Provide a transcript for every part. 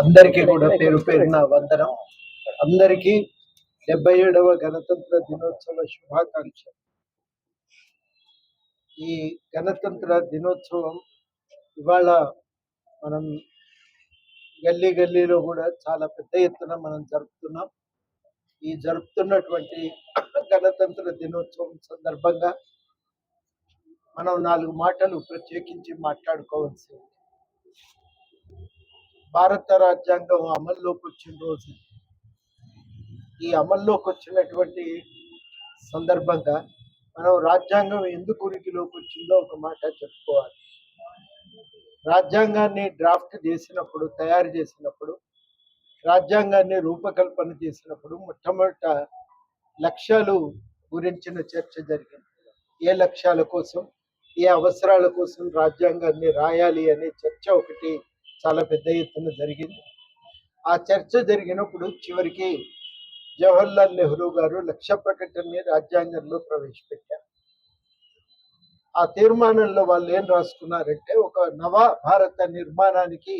అందరికీ కూడా పేరు పేరున వందనం. అందరికీ డెబ్బై ఏడవ గణతంత్ర దినోత్సవ శుభాకాంక్ష ఈ గణతంత్ర దినోత్సవం ఇవాళ మనం గల్లీ గల్లీలో కూడా చాలా పెద్ద ఎత్తున మనం జరుపుతున్నాం. ఈ జరుపుతున్నటువంటి గణతంత్ర దినోత్సవం సందర్భంగా మనం నాలుగు మాటలు ప్రత్యేకించి మాట్లాడుకోవాల్సి ఉంది భారత రాజ్యాంగం అమల్లోకి వచ్చిన రోజు. ఈ అమల్లోకి వచ్చినటువంటి సందర్భంగా మనం రాజ్యాంగం ఎందుకు ఉనికిలోకి వచ్చిందో ఒక మాట చెప్పుకోవాలి. రాజ్యాంగాన్ని డ్రాఫ్ట్ చేసినప్పుడు తయారు చేసినప్పుడు రాజ్యాంగాన్ని రూపకల్పన చేసినప్పుడు మొట్టమొదట లక్ష్యాలు గురించిన చర్చ జరిగింది. ఏ లక్ష్యాల కోసం ఏ అవసరాల కోసం రాజ్యాంగాన్ని రాయాలి అనే చర్చ ఒకటి చాలా పెద్ద ఎత్తున జరిగింది. ఆ చర్చ జరిగినప్పుడు చివరికి జవహర్లాల్ నెహ్రూ గారు లక్ష్య ప్రకటనని రాజ్యాంగంలో ప్రవేశపెట్టారు. ఆ తీర్మానంలో వాళ్ళు ఏం రాసుకున్నారంటే ఒక నవ భారత నిర్మాణానికి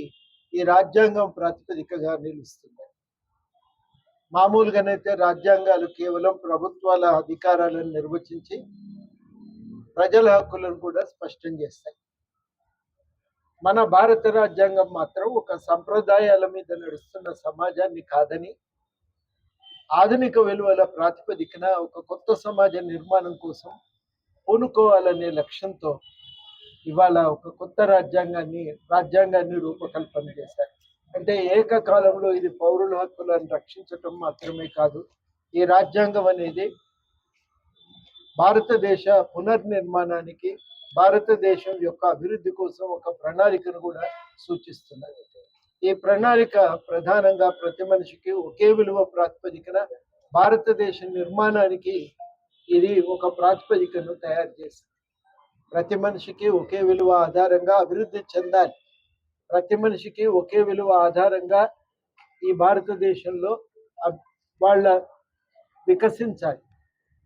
ఈ రాజ్యాంగం ప్రాతిపదికగా నిలుస్తుంది. మామూలుగానైతే రాజ్యాంగాలు కేవలం ప్రభుత్వాల అధికారాలను నిర్వచించి ప్రజల హక్కులను కూడా స్పష్టం చేస్తాయి. మన భారత రాజ్యాంగం మాత్రం ఒక సంప్రదాయాల మీద నడుస్తున్న సమాజాన్ని కాదని ఆధునిక విలువల ప్రాతిపదికన ఒక కొత్త సమాజ నిర్మాణం కోసం పూనుకోవాలనే లక్ష్యంతో ఇవాళ ఒక కొత్త రాజ్యాంగాన్ని రాజ్యాంగాన్ని రూపకల్పన చేశారు. అంటే ఏకకాలంలో ఇది పౌరుల హక్కులను రక్షించటం మాత్రమే కాదు ఈ రాజ్యాంగం అనేది భారతదేశ పునర్నిర్మాణానికి భారతదేశం యొక్క అభివృద్ధి కోసం ఒక ప్రణాళికను కూడా సూచిస్తున్నది. ఈ ప్రణాళిక ప్రధానంగా ప్రతి మనిషికి ఒకే విలువ ప్రాతిపదికన భారతదేశ నిర్మాణానికి ఇది ఒక ప్రాతిపదికను తయారు చేసింది. ప్రతి మనిషికి ఒకే విలువ ఆధారంగా అభివృద్ధి చెందాలి. ప్రతి మనిషికి ఒకే విలువ ఆధారంగా ఈ భారతదేశంలో అబ్- వాళ్ళ వికసించాలి.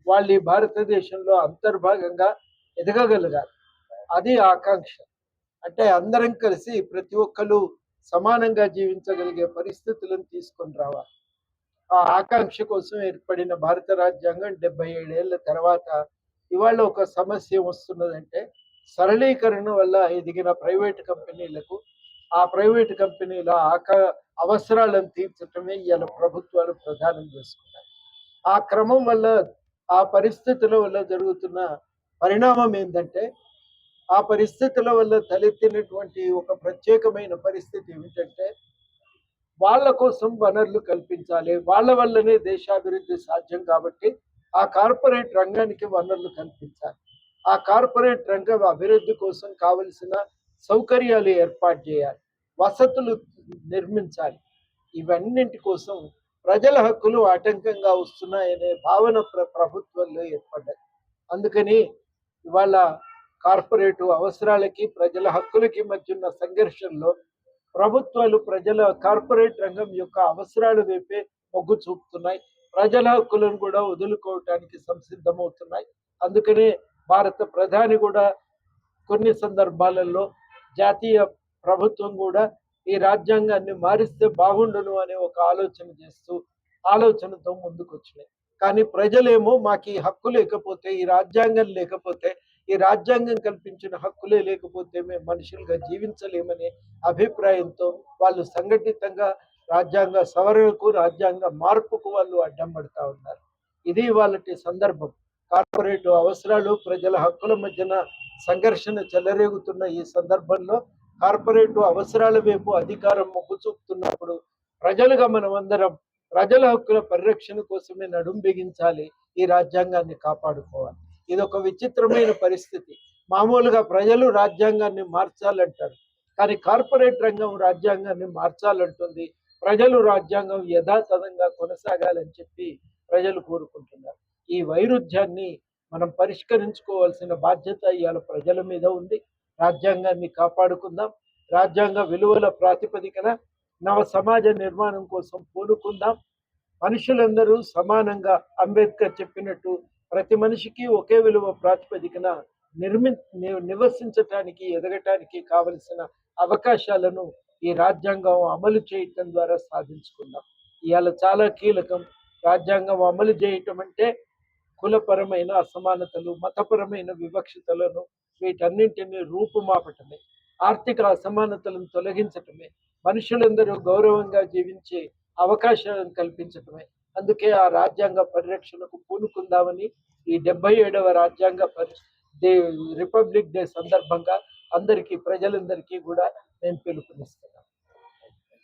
వాళ్ళు ఈ భారతదేశంలో అంతర్భాగంగా ఎదగగలగాలి. అది ఆకాంక్ష. అంటే అందరం కలిసి ప్రతి ఒక్కరు సమానంగా జీవించగలిగే పరిస్థితులను తీసుకొని రావాలి. ఆ ఆకాంక్ష కోసం ఏర్పడిన భారత రాజ్యాంగం డెబ్బై ఏడేళ్ళ తర్వాత ఇవాళ ఒక సమస్య వస్తున్నదంటే సరళీకరణ వల్ల ఎదిగిన ప్రైవేట్ కంపెనీలకు ఆ ప్రైవేట్ కంపెనీల ఆకా అవసరాలను తీర్చటమే ఇవాళ ప్రభుత్వాలు ప్రధానం చేసుకున్నాయి. ఆ క్రమం వల్ల ఆ పరిస్థితుల వల్ల జరుగుతున్న పరిణామం ఏంటంటే ఆ పరిస్థితుల వల్ల తలెత్తినటువంటి ఒక ప్రత్యేకమైన పరిస్థితి ఏమిటంటే వాళ్ళ కోసం వనరులు కల్పించాలి. వాళ్ళ వల్లనే దేశాభివృద్ధి సాధ్యం కాబట్టి ఆ కార్పొరేట్ రంగానికి వనరులు కల్పించాలి. ఆ కార్పొరేట్ రంగం అభివృద్ధి కోసం కావలసిన సౌకర్యాలు ఏర్పాటు చేయాలి. వసతులు నిర్మించాలి. ఇవన్నింటి కోసం ప్రజల హక్కులు ఆటంకంగా వస్తున్నాయనే భావన ప్ర ప్రభుత్వంలో ఏర్పడ్డది అందుకని ఇవాళ కార్పొరేటు అవసరాలకి ప్రజల హక్కులకి మధ్య ఉన్న సంఘర్షణలో ప్రభుత్వాలు ప్రజల కార్పొరేట్ రంగం యొక్క అవసరాలు వైపే మొగ్గు చూపుతున్నాయి. ప్రజల హక్కులను కూడా వదులుకోవటానికి సంసిద్ధమవుతున్నాయి. అందుకనే భారత ప్రధాని కూడా కొన్ని సందర్భాలలో జాతీయ ప్రభుత్వం కూడా ఈ రాజ్యాంగాన్ని మారిస్తే బాగుండును అనే ఒక ఆలోచన చేస్తూ ఆలోచనతో ముందుకు వచ్చినాయి కానీ ప్రజలేమో మాకు ఈ హక్కు లేకపోతే ఈ రాజ్యాంగం లేకపోతే ఈ రాజ్యాంగం కల్పించిన హక్కులే లేకపోతే మేము మనుషులుగా జీవించలేమనే అభిప్రాయంతో వాళ్ళు సంఘటితంగా రాజ్యాంగ సవరణకు రాజ్యాంగ మార్పుకు వాళ్ళు అడ్డం పడతా ఉన్నారు. ఇది వాళ్ళటి సందర్భం. కార్పొరేట్ అవసరాలు ప్రజల హక్కుల మధ్యన సంఘర్షణ చెలరేగుతున్న ఈ సందర్భంలో కార్పొరేట్ అవసరాల వైపు అధికారం మొగ్గు చూపుతున్నప్పుడు ప్రజలుగా మనమందరం ప్రజల హక్కుల పరిరక్షణ కోసమే నడుం బిగించాలి ఈ రాజ్యాంగాన్ని కాపాడుకోవాలి. ఇది ఒక విచిత్రమైన పరిస్థితి. మామూలుగా ప్రజలు రాజ్యాంగాన్ని మార్చాలంటారు. కానీ కార్పొరేట్ రంగం రాజ్యాంగాన్ని మార్చాలంటుంది. ప్రజలు రాజ్యాంగం యథాతథంగా కొనసాగాలని చెప్పి ప్రజలు కోరుకుంటున్నారు. ఈ వైరుధ్యాన్ని మనం పరిష్కరించుకోవాల్సిన బాధ్యత ఇవాళ ప్రజల మీద ఉంది. రాజ్యాంగాన్ని కాపాడుకుందాం. రాజ్యాంగ విలువల ప్రాతిపదికన నవ సమాజ నిర్మాణం కోసం పూనుకుందాం. మనుషులందరూ సమానంగా అంబేద్కర్ చెప్పినట్టు ప్రతి మనిషికి ఒకే విలువ ప్రాతిపదికన నిర్మి ని- నివసించటానికి ఎదగటానికి కావలసిన అవకాశాలను ఈ రాజ్యాంగం అమలు చేయటం ద్వారా సాధించుకుందాం ఇవాళ చాలా కీలకం. రాజ్యాంగం అమలు చేయటం అంటే కులపరమైన అసమానతలు మతపరమైన వివక్షతలను వీటన్నింటినీ రూపుమాపటమే. ఆర్థిక అసమానతలను తొలగించటమే. మనుషులందరూ గౌరవంగా జీవించే అవకాశాలను కల్పించటమే. అందుకే ఆ రాజ్యాంగ పరిరక్షణకు పూనుకుందామని ఈ డెబ్బై ఏడవ రాజ్యాంగ పరి డే రిపబ్లిక్ డే సందర్భంగా అందరికీ ప్రజలందరికీ కూడా నేను పిలుపునిస్తున్నాం